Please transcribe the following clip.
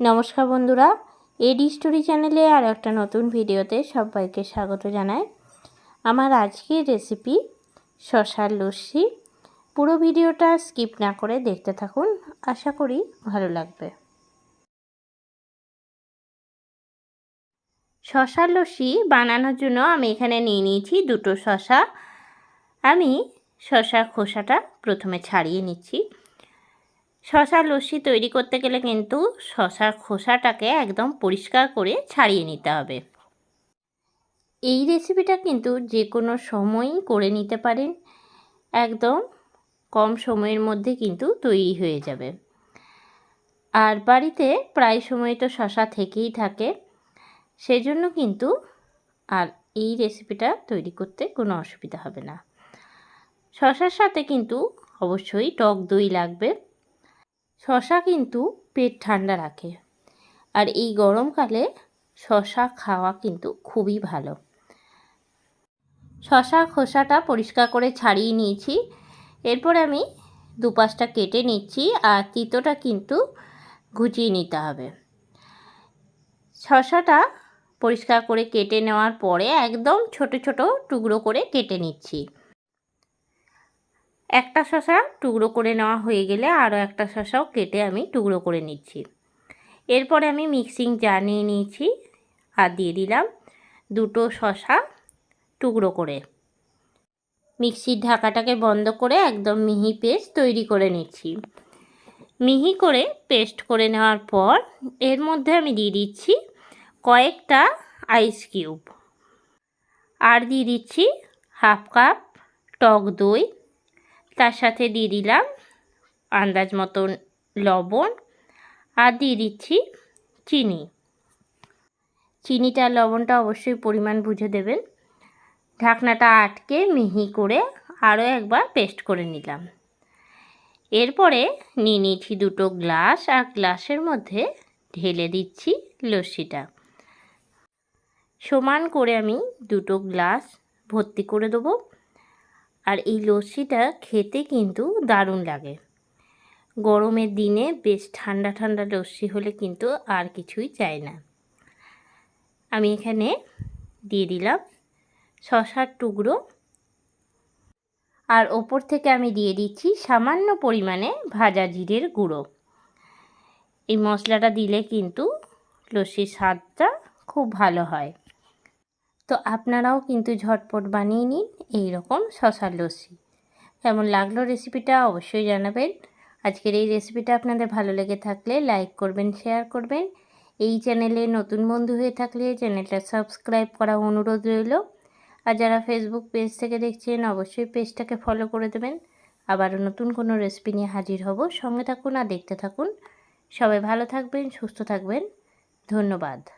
নমস্কার বন্ধুরা, এডি স্টোরি চ্যানেলে আর একটা নতুন ভিডিওতে সবাইকে স্বাগত জানাই। আমার আজকের রেসিপি শশার লস্যি। পুরো ভিডিওটা স্কিপ না করে দেখতে থাকুন, আশা করি ভালো লাগবে। শশার লস্যি বানানোর জন্য আমি এখানে নিয়ে নিয়েছি দুটো শশা। আমি শশার খোসাটা প্রথমে ছাড়িয়ে নিচ্ছি। শশার লস্যি তৈরি করতে গেলে কিন্তু শশার খোসাটাকে একদম পরিষ্কার করে ছাড়িয়ে নিতে হবে। এই রেসিপিটা কিন্তু যে কোনো সময়ই করে নিতে পারেন। একদম কম সময়ের মধ্যে কিন্তু তৈরি হয়ে যাবে। আর বাড়িতে প্রায় সময় তো শশা থেকেই থাকে। সেজন্য কিন্তু আর এই রেসিপিটা তৈরি করতে কোনো অসুবিধা হবে না। শশার সাথে কিন্তু অবশ্যই টক দই লাগবে। শশা কিন্তু পেট ঠান্ডা রাখে। আর এই গরমকালে শশা খাওয়া কিন্তু খুবই ভালো। শশা খোসাটা পরিষ্কার করে ছাড়িয়ে নিয়েছি। এরপর আমি দুপাশটা কেটে নিচ্ছি আর তিতোটা কিন্তু ঘুচিয়ে নিতে হবে। শশাটা পরিষ্কার করে কেটে নেওয়ার পরে একদম ছোট ছোট টুকরো করে কেটে নিচ্ছি। একটা শশা টুকরো করে নেওয়া হয়ে গেলে আরও একটা শশাও কেটে আমি টুকরো করে নিচ্ছি। এরপরে আমি মিক্সিং জার নিয়ে নিয়েছি আর দিয়ে দিলাম দুটো শশা টুকরো করে। মিক্সির ঢাকাটাকে বন্ধ করে একদম মিহি পেস্ট তৈরি করে নিচ্ছি। মিহি করে পেস্ট করে নেওয়ার পর এর মধ্যে আমি দিয়ে দিচ্ছি কয়েকটা আইস কিউব। আর দিয়ে দিচ্ছি হাফ কাপ টক দই তার সাথে দিয়ে দিলাম আন্দাজ মতন লবণ আর দিয়ে দিচ্ছি চিনি। চিনিটা লবণটা অবশ্যই পরিমাণ বুঝে দেবেন। ঢাকনাটা আটকে মিহি করে আরও একবার পেস্ট করে নিলাম। এরপরে নিয়ে নিয়েছি দুটো গ্লাস আর গ্লাসের মধ্যে ঢেলে দিচ্ছি লস্যিটা। সমান করে আমি দুটো গ্লাস ভর্তি করে দেবো। আর এই লস্যিটা খেতে কিন্তু দারুণ লাগে। গরমের দিনে বেশ ঠান্ডা ঠান্ডা লস্যি হলে কিন্তু আর কিছুই চাই না। আমি এখানে দিয়ে দিলাম শশার টুকরো। আর ওপর থেকে আমি দিয়ে দিচ্ছি সামান্য পরিমাণে ভাজা জিরের গুঁড়ো। এই মশলাটা দিলে কিন্তু লস্যির স্বাদটা খুব ভালো হয়। তো আপনারাও কিন্তু ঝটপট বানিয়ে নিন এই রকম শশার লস্যি। কেমন লাগল রেসিপিটা অবশ্যই জানাবেন। আজকের এই রেসিপিটা আপনাদের ভালো লেগে থাকলে লাইক করবেন শেয়ার করবেন। এই চ্যানেলে নতুন বন্ধু হয়ে থাকলে চ্যানেলটা সাবস্ক্রাইব করা অনুরোধ রইল। আর যারা ফেসবুক পেজ থেকে দেখছেন, অবশ্যই পেজটাকে ফলো করে দেবেন। আবারও নতুন কোনো রেসিপি নিয়ে হাজির হব। সঙ্গে থাকুন আর দেখতে থাকুন। সবাই ভালো থাকবেন, সুস্থ থাকবেন। ধন্যবাদ।